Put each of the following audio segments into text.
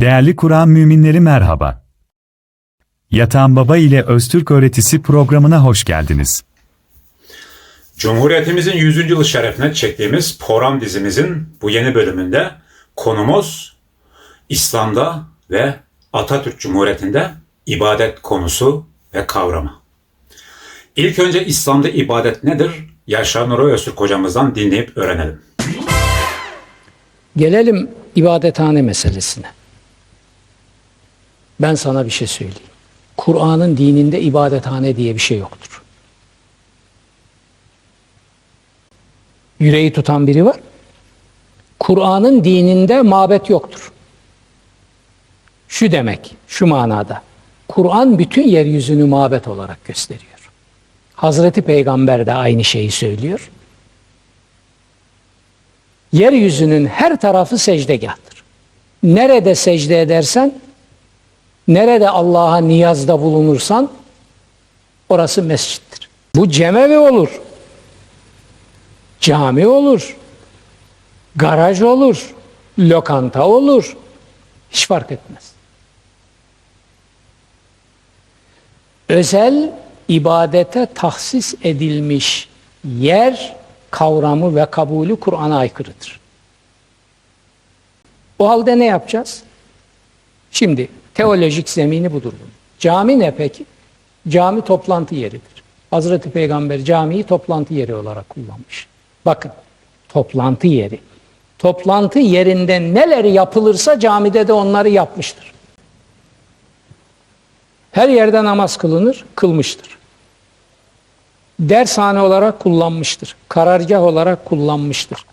Değerli Kur'an müminleri merhaba. Yatan Baba ile Öztürk Öğretisi programına hoş geldiniz. Cumhuriyetimizin 100. yılı şerefine çektiğimiz program dizimizin bu yeni bölümünde konumuz İslam'da ve Atatürk Cumhuriyeti'nde ibadet konusu ve kavramı. İlk önce İslam'da ibadet nedir? Yaşar Nuri Öztürk hocamızdan dinleyip öğrenelim. Gelelim ibadethane meselesine. Ben sana bir şey söyleyeyim. Kur'an'ın dininde ibadethane diye bir şey yoktur. Yüreği tutan biri var. Kur'an'ın dininde mabet yoktur. Şu demek, şu manada. Kur'an bütün yeryüzünü mabet olarak gösteriyor. Hazreti Peygamber de aynı şeyi söylüyor. Yeryüzünün her tarafı secdegahdır. Nerede secde edersen, nerede Allah'a niyazda bulunursan, orası mescittir. Bu cemevi olur, cami olur, garaj olur, lokanta olur, hiç fark etmez. Özel ibadete tahsis edilmiş yer kavramı ve kabulü Kur'an'a aykırıdır. O halde ne yapacağız? Şimdi teolojik zemini budur bunun. Cami ne peki? Cami toplantı yeridir. Hazreti Peygamber camiyi toplantı yeri olarak kullanmış. Bakın toplantı yeri. Toplantı yerinde neler yapılırsa camide de onları yapmıştır. Her yerde namaz kılınır, kılmıştır. Dershane olarak kullanmıştır. Karargah olarak kullanmıştır.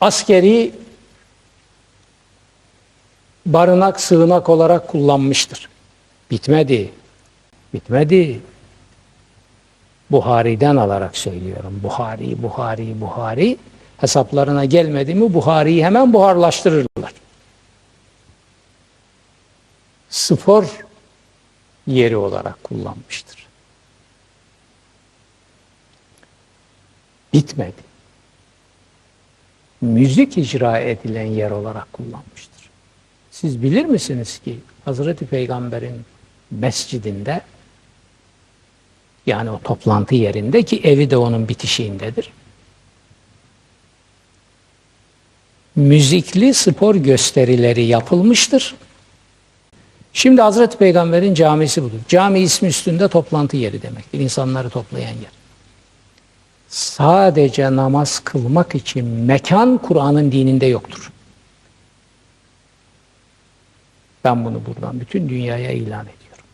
Askeri barınak, sığınak olarak kullanmıştır. Bitmedi. Bitmedi. Buhari'den alarak söylüyorum. Buhari, Buhari, Buhari. Hesaplarına gelmedi mi Buhari'yi hemen buharlaştırırlar. Spor yeri olarak kullanmıştır. Bitmedi. Müzik icra edilen yer olarak kullanmıştır. Siz bilir misiniz ki Hazreti Peygamber'in mescidinde yani o toplantı yerinde ki evi de onun bitişiğindedir. Müzikli spor gösterileri yapılmıştır. Şimdi Hazreti Peygamber'in camisi budur. Cami ismi üstünde toplantı yeri demektir. İnsanları toplayan yer. Sadece namaz kılmak için mekan Kur'an'ın dininde yoktur. Ben bunu buradan bütün dünyaya ilan ediyorum.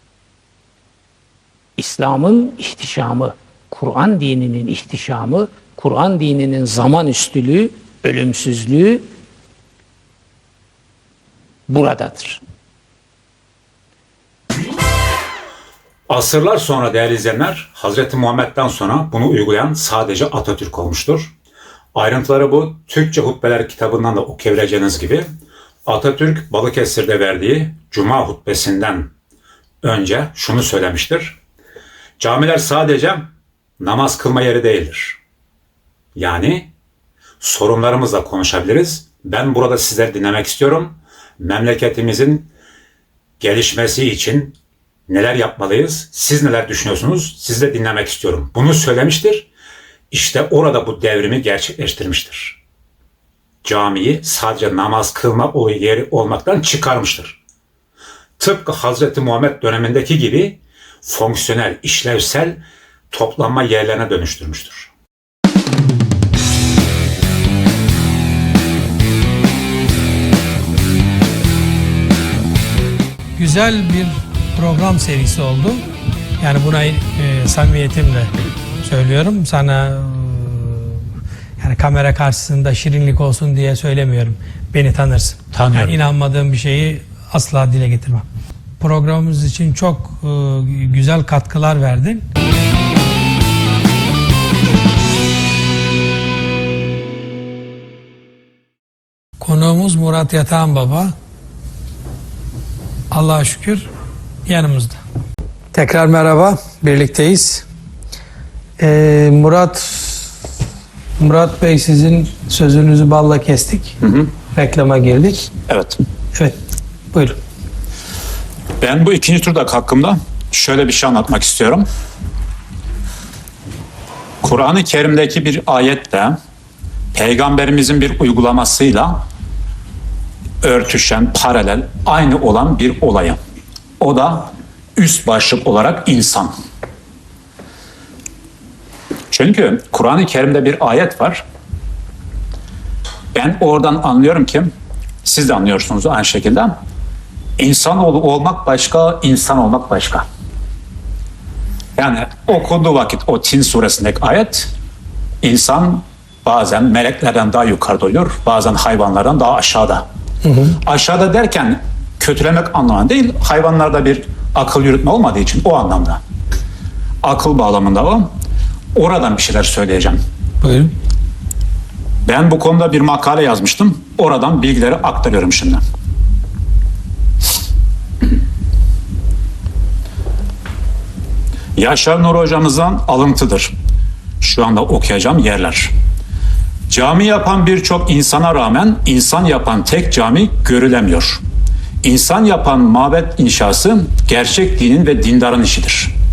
İslam'ın ihtişamı, Kur'an dininin ihtişamı, Kur'an dininin zaman üstülüğü, ölümsüzlüğü buradadır. Asırlar sonra değerli izleyenler, Hazreti Muhammed'den sonra bunu uygulayan sadece Atatürk olmuştur. Ayrıntıları bu Türkçe Hutbeler kitabından da okuyabileceğiniz gibi Atatürk Balıkesir'de verdiği Cuma hutbesinden önce şunu söylemiştir. Camiler sadece namaz kılma yeri değildir. Yani sorunlarımızla konuşabiliriz. Ben burada sizleri dinlemek istiyorum. Memleketimizin gelişmesi için neler yapmalıyız? Siz neler düşünüyorsunuz? Siz de dinlemek istiyorum. Bunu söylemiştir. İşte orada bu devrimi gerçekleştirmiştir. Camiyi sadece namaz kılma o yeri olmaktan çıkarmıştır. Tıpkı Hazreti Muhammed dönemindeki gibi fonksiyonel, işlevsel toplanma yerlerine dönüştürmüştür. güzel bir program serisi oldu. Yani buna e, samimiyetimle söylüyorum. Sana yani kamera karşısında şirinlik olsun diye söylemiyorum. Beni tanırsın. Tanıyorum. Yani inanmadığım bir şeyi asla dile getirmem. Programımız için çok e, güzel katkılar verdin. Konuğumuz Murat Yatağan Baba. Allah'a şükür yanımızda. Tekrar merhaba, birlikteyiz. Ee, Murat Murat Bey sizin sözünüzü balla kestik. Reklama girdik. Evet. Evet. Buyurun. Ben bu ikinci turdak hakkımda şöyle bir şey anlatmak istiyorum. Kur'an-ı Kerim'deki bir ayette peygamberimizin bir uygulamasıyla örtüşen, paralel, aynı olan bir olayı. O da üst başlık olarak insan. Çünkü Kur'an-ı Kerim'de bir ayet var. Ben oradan anlıyorum ki siz de anlıyorsunuz aynı şekilde. İnsanoğlu olmak başka, insan olmak başka. Yani okunduğu vakit o Tin suresindeki ayet insan bazen meleklerden daha yukarıda oluyor, bazen hayvanlardan daha aşağıda. Aşağıda derken kötülemek anlamında değil, hayvanlarda bir akıl yürütme olmadığı için o anlamda. Akıl bağlamında o. Oradan bir şeyler söyleyeceğim. Buyurun. Ben bu konuda bir makale yazmıştım. Oradan bilgileri aktarıyorum şimdi. Yaşar Nur hocamızdan alıntıdır. Şu anda okuyacağım yerler. Cami yapan birçok insana rağmen insan yapan tek cami görülemiyor. İnsan yapan mabet inşası gerçek dinin ve dindarın işidir.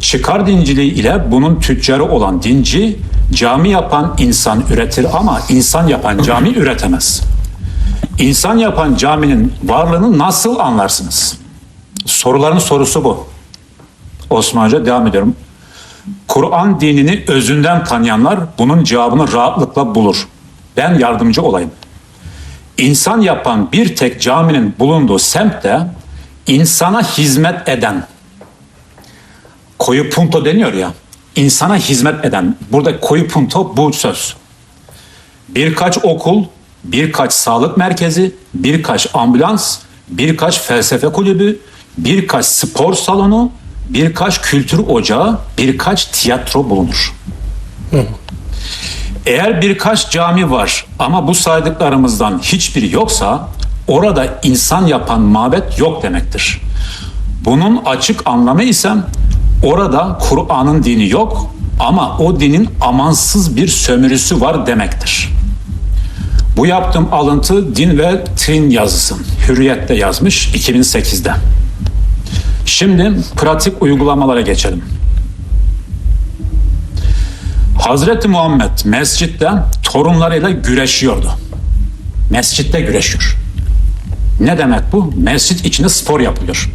Çıkar dinciliği ile bunun tüccarı olan dinci cami yapan insan üretir ama insan yapan cami üretemez. İnsan yapan caminin varlığını nasıl anlarsınız? Soruların sorusu bu. Osman Hoca devam ediyorum. Kur'an dinini özünden tanıyanlar bunun cevabını rahatlıkla bulur. Ben yardımcı olayım. İnsan yapan bir tek caminin bulunduğu semtte insana hizmet eden, koyu punto deniyor ya, insana hizmet eden, burada koyu punto bu söz. Birkaç okul, birkaç sağlık merkezi, birkaç ambulans, birkaç felsefe kulübü, birkaç spor salonu, birkaç kültür ocağı, birkaç tiyatro bulunur. Eğer birkaç cami var ama bu saydıklarımızdan hiçbiri yoksa orada insan yapan mabet yok demektir. Bunun açık anlamı ise orada Kur'an'ın dini yok ama o dinin amansız bir sömürüsü var demektir. Bu yaptığım alıntı Din ve Trin yazısı. Hürriyet'te yazmış 2008'de. Şimdi pratik uygulamalara geçelim. Hazreti Muhammed mescitte torunlarıyla güreşiyordu. Mescitte güreşiyor. Ne demek bu? Mescit içinde spor yapılıyor.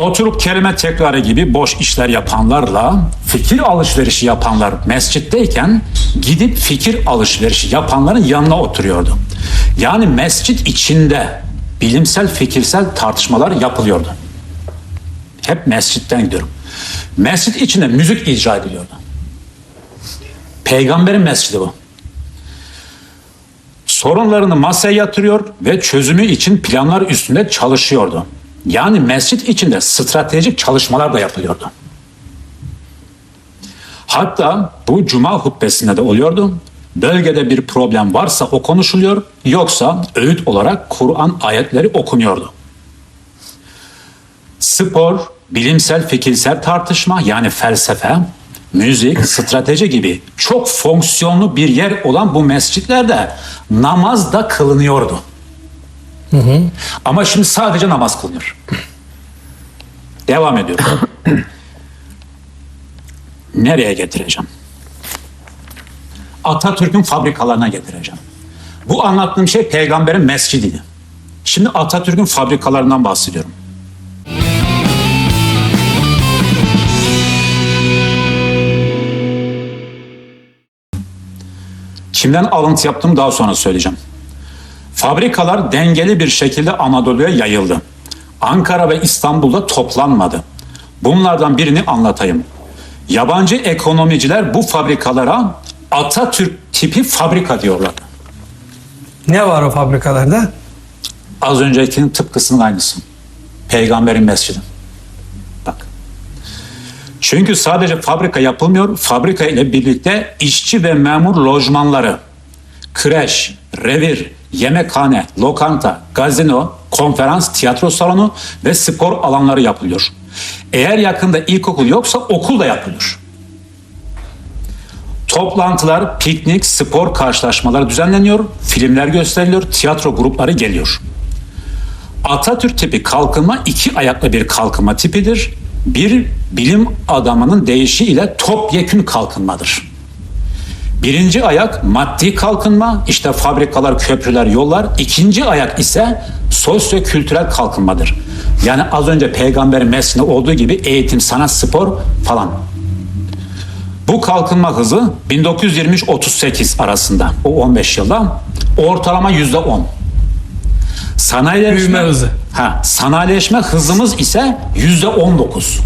Oturup kelime tekrarı gibi boş işler yapanlarla fikir alışverişi yapanlar mescitteyken gidip fikir alışverişi yapanların yanına oturuyordu. Yani mescit içinde bilimsel fikirsel tartışmalar yapılıyordu. Hep mescitten gidiyorum. Mescit içinde müzik icra ediliyordu. Peygamberin mescidi bu. Sorunlarını masaya yatırıyor ve çözümü için planlar üstünde çalışıyordu. Yani mescit içinde stratejik çalışmalar da yapılıyordu. Hatta bu cuma hutbesinde de oluyordu. Bölgede bir problem varsa o konuşuluyor, yoksa öğüt olarak Kur'an ayetleri okunuyordu. Spor, bilimsel fikirsel tartışma yani felsefe, müzik, strateji gibi çok fonksiyonlu bir yer olan bu mescitlerde namaz da kılınıyordu. Ama şimdi sadece namaz kılınıyor. Devam ediyorum. Nereye getireceğim? Atatürk'ün fabrikalarına getireceğim. Bu anlattığım şey peygamberin mescidiydi. Şimdi Atatürk'ün fabrikalarından bahsediyorum. Kimden alıntı yaptım daha sonra söyleyeceğim. Fabrikalar dengeli bir şekilde Anadolu'ya yayıldı. Ankara ve İstanbul'da toplanmadı. Bunlardan birini anlatayım. Yabancı ekonomiciler bu fabrikalara Atatürk tipi fabrika diyorlar. Ne var o fabrikalarda? Az öncekinin tıpkısının aynısı. Peygamberin mescidi. Bak. Çünkü sadece fabrika yapılmıyor, fabrika ile birlikte işçi ve memur lojmanları, kreş, revir, yemekhane, lokanta, gazino, konferans, tiyatro salonu ve spor alanları yapılıyor. Eğer yakında ilkokul yoksa okul da yapılıyor. Toplantılar, piknik, spor karşılaşmaları düzenleniyor, filmler gösteriliyor, tiyatro grupları geliyor. Atatürk tipi kalkınma iki ayaklı bir kalkınma tipidir. Bir bilim adamının deyişiyle topyekün kalkınmadır. Birinci ayak maddi kalkınma, işte fabrikalar, köprüler, yollar. İkinci ayak ise sosyo-kültürel kalkınmadır. Yani az önce peygamberin mesleğinde olduğu gibi eğitim, sanat, spor falan. Bu kalkınma hızı 1923-38 arasında, o 15 yılda ortalama yüzde 10. Sanayileşme, Büyüme hızı. Ha, sanayileşme hızımız ise yüzde 19.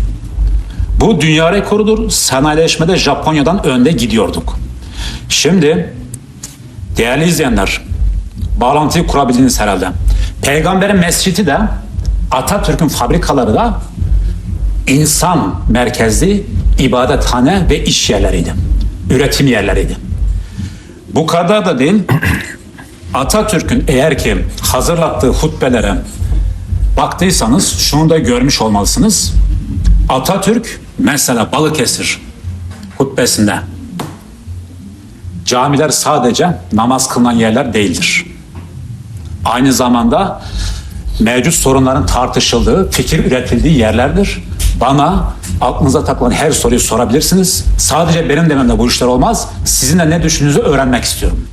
Bu dünya rekorudur. Sanayileşmede Japonya'dan önde gidiyorduk. Şimdi değerli izleyenler bağlantıyı kurabildiniz herhalde. Peygamberin mescidi de Atatürk'ün fabrikaları da insan merkezli ibadethane ve iş yerleriydi. Üretim yerleriydi. Bu kadar da değil. Atatürk'ün eğer ki hazırlattığı hutbelere baktıysanız şunu da görmüş olmalısınız. Atatürk mesela Balıkesir hutbesinde camiler sadece namaz kılınan yerler değildir. Aynı zamanda mevcut sorunların tartışıldığı, fikir üretildiği yerlerdir. Bana aklınıza takılan her soruyu sorabilirsiniz. Sadece benim dememle bu işler olmaz. Sizin de ne düşündüğünüzü öğrenmek istiyorum.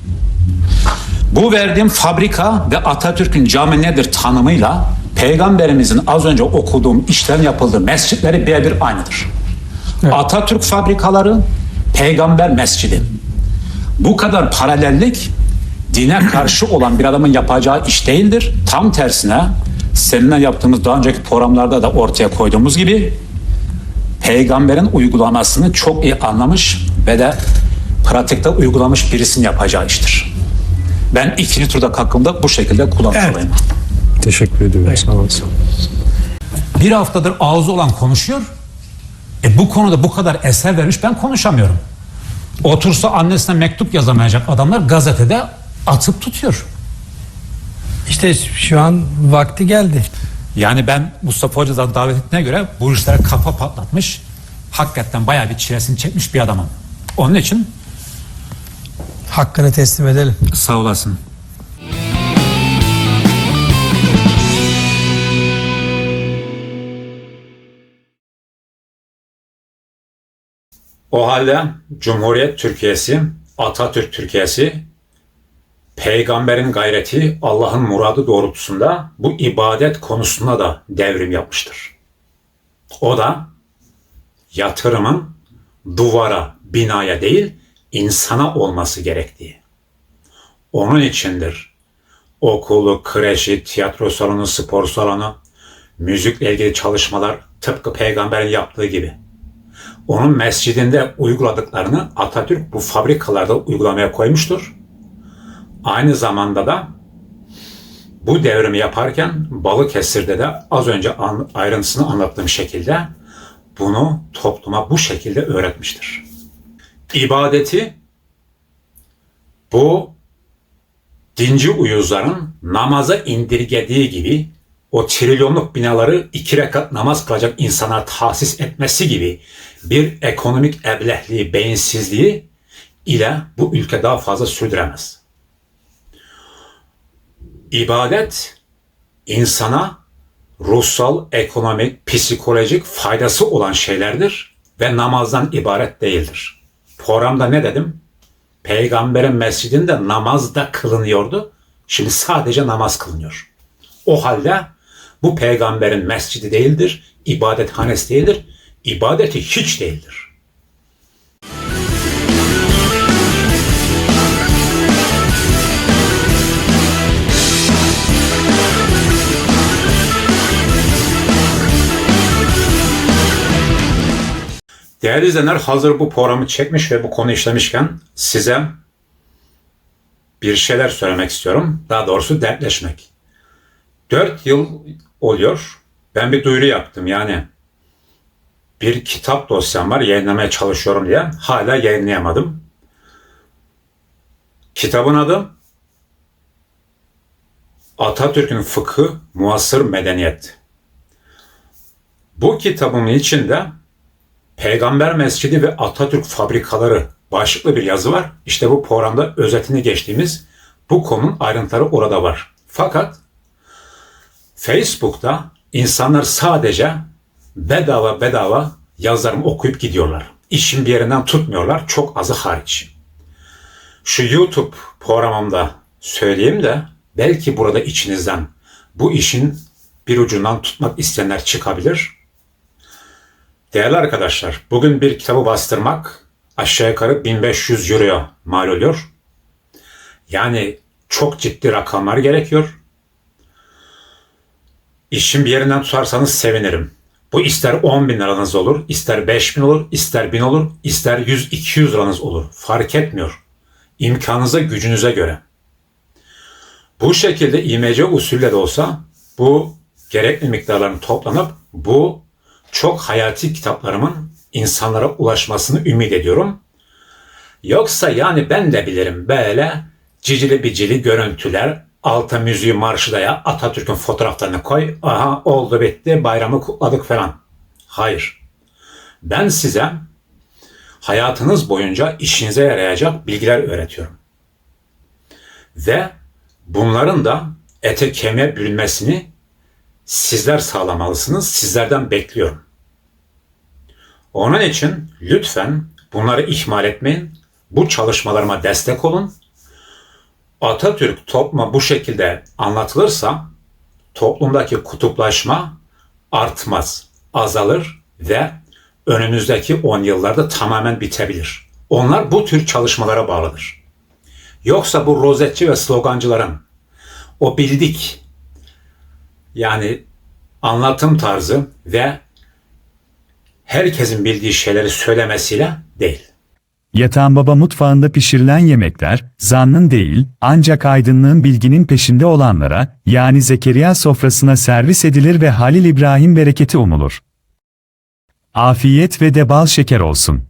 Bu verdiğim fabrika ve Atatürk'ün cami nedir tanımıyla Peygamberimizin az önce okuduğum işlerin yapıldığı mescitleri birebir aynıdır. Atatürk fabrikaları, Peygamber mescidi. Bu kadar paralellik dine karşı olan bir adamın yapacağı iş değildir. Tam tersine seninle yaptığımız daha önceki programlarda da ortaya koyduğumuz gibi peygamberin uygulamasını çok iyi anlamış ve de pratikte uygulamış birisinin yapacağı iştir. Ben ikinci turda kalktığımda bu şekilde kullanmalıyım. Teşekkür ediyorum. Sağ olasın. Bir haftadır ağzı olan konuşuyor. E bu konuda bu kadar eser vermiş ben konuşamıyorum. Otursa annesine mektup yazamayacak adamlar gazetede atıp tutuyor. İşte şu an vakti geldi. Yani ben Mustafa Hoca'dan davet ettiğine göre bu işlere kafa patlatmış. Hakikaten bayağı bir çilesini çekmiş bir adamım. Onun için Hakkını teslim edelim. sağ olasın. O halde Cumhuriyet Türkiye'si, Atatürk Türkiye'si, peygamberin gayreti, Allah'ın muradı doğrultusunda bu ibadet konusunda da devrim yapmıştır. O da yatırımın duvara, binaya değil, insana olması gerektiği. Onun içindir okulu, kreşi, tiyatro salonu, spor salonu, müzikle ilgili çalışmalar tıpkı peygamberin yaptığı gibi. Onun mescidinde uyguladıklarını Atatürk bu fabrikalarda uygulamaya koymuştur. Aynı zamanda da bu devrimi yaparken Balıkesir'de de az önce ayrıntısını anlattığım şekilde bunu topluma bu şekilde öğretmiştir. İbadeti bu dinci uyuzların namaza indirgediği gibi o trilyonluk binaları iki rekat namaz kılacak insana tahsis etmesi gibi bir ekonomik eblehliği, beyinsizliği ile bu ülke daha fazla sürdüremez. İbadet insana ruhsal, ekonomik, psikolojik faydası olan şeylerdir ve namazdan ibaret değildir. Programda ne dedim? Peygamberin mescidinde namaz da kılınıyordu. Şimdi sadece namaz kılınıyor. O halde bu peygamberin mescidi değildir, ibadethanesi değildir, ibadeti hiç değildir. Değerli izleyenler hazır bu programı çekmiş ve bu konu işlemişken size bir şeyler söylemek istiyorum. Daha doğrusu dertleşmek. 4 yıl oluyor. Ben bir duyuru yaptım yani. Bir kitap dosyam var yayınlamaya çalışıyorum diye. Hala yayınlayamadım. Kitabın adı Atatürk'ün Fıkhı Muasır Medeniyet. Bu kitabın içinde Peygamber Mescidi ve Atatürk fabrikaları başlıklı bir yazı var. İşte bu programda özetini geçtiğimiz bu konunun ayrıntıları orada var. Fakat Facebook'ta insanlar sadece bedava bedava yazılarımı okuyup gidiyorlar. İşin bir yerinden tutmuyorlar. Çok azı hariç. Şu YouTube programımda söyleyeyim de belki burada içinizden bu işin bir ucundan tutmak isteyenler çıkabilir. Değerli arkadaşlar, bugün bir kitabı bastırmak aşağı yukarı 1500 euroya mal oluyor. Yani çok ciddi rakamlar gerekiyor. İşin bir yerinden tutarsanız sevinirim. Bu ister 10 bin liranız olur, ister 5 bin olur, ister 1000 olur, ister 100-200 liranız olur. Fark etmiyor. İmkanınıza, gücünüze göre. Bu şekilde IMC usulüyle de olsa bu gerekli miktarların toplanıp bu çok hayati kitaplarımın insanlara ulaşmasını ümit ediyorum. Yoksa yani ben de bilirim böyle cicili bicili görüntüler, alta müziği marşı da ya Atatürk'ün fotoğraflarını koy, aha oldu bitti bayramı kutladık falan. Hayır. Ben size hayatınız boyunca işinize yarayacak bilgiler öğretiyorum. Ve bunların da ete kemiğe bürünmesini sizler sağlamalısınız. Sizlerden bekliyorum. Onun için lütfen bunları ihmal etmeyin. Bu çalışmalarıma destek olun. Atatürk topluma bu şekilde anlatılırsa toplumdaki kutuplaşma artmaz, azalır ve önümüzdeki 10 yıllarda tamamen bitebilir. Onlar bu tür çalışmalara bağlıdır. Yoksa bu rozetçi ve slogancıların o bildik yani anlatım tarzı ve herkesin bildiği şeyleri söylemesiyle değil. Yatağın Baba mutfağında pişirilen yemekler, zannın değil, ancak aydınlığın bilginin peşinde olanlara, yani Zekeriya sofrasına servis edilir ve Halil İbrahim bereketi umulur. Afiyet ve de bal şeker olsun.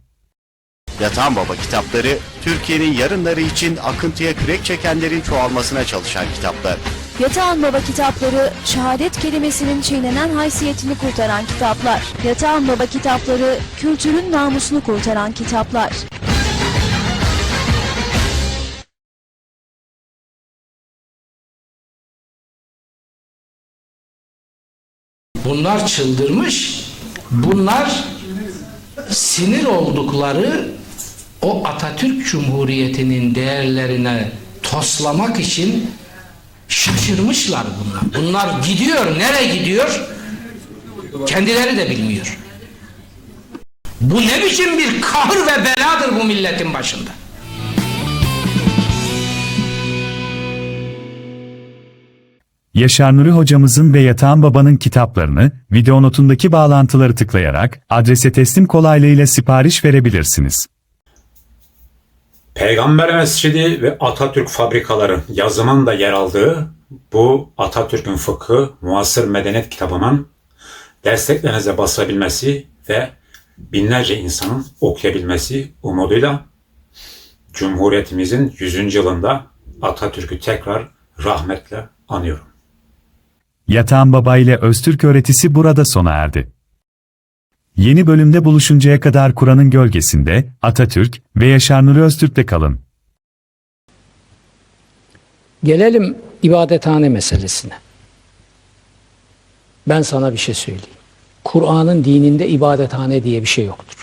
Yatan Baba kitapları, Türkiye'nin yarınları için akıntıya kürek çekenlerin çoğalmasına çalışan kitaplar. Yatağan Baba kitapları, şehadet kelimesinin çiğnenen haysiyetini kurtaran kitaplar. Yatağan Baba kitapları, kültürün namusunu kurtaran kitaplar. Bunlar çıldırmış. Bunlar sinir oldukları o Atatürk Cumhuriyeti'nin değerlerine toslamak için şaşırmışlar bunlar. Bunlar gidiyor. Nereye gidiyor? Kendileri de bilmiyor. Bu ne biçim bir kahır ve beladır bu milletin başında? Yaşar Nuri hocamızın ve Yatağan Baba'nın kitaplarını, video notundaki bağlantıları tıklayarak, adrese teslim kolaylığıyla sipariş verebilirsiniz. Peygamber Mescidi ve Atatürk fabrikaları yazımın da yer aldığı bu Atatürk'ün fıkhı muasır medeniyet kitabımın desteklerinize basabilmesi ve binlerce insanın okuyabilmesi umuduyla Cumhuriyetimizin 100. yılında Atatürk'ü tekrar rahmetle anıyorum. Yatağan Baba ile Öztürk öğretisi burada sona erdi. Yeni bölümde buluşuncaya kadar Kur'an'ın gölgesinde Atatürk ve Yaşar Nuri Öztürk'te kalın. Gelelim ibadethane meselesine. Ben sana bir şey söyleyeyim. Kur'an'ın dininde ibadethane diye bir şey yoktur.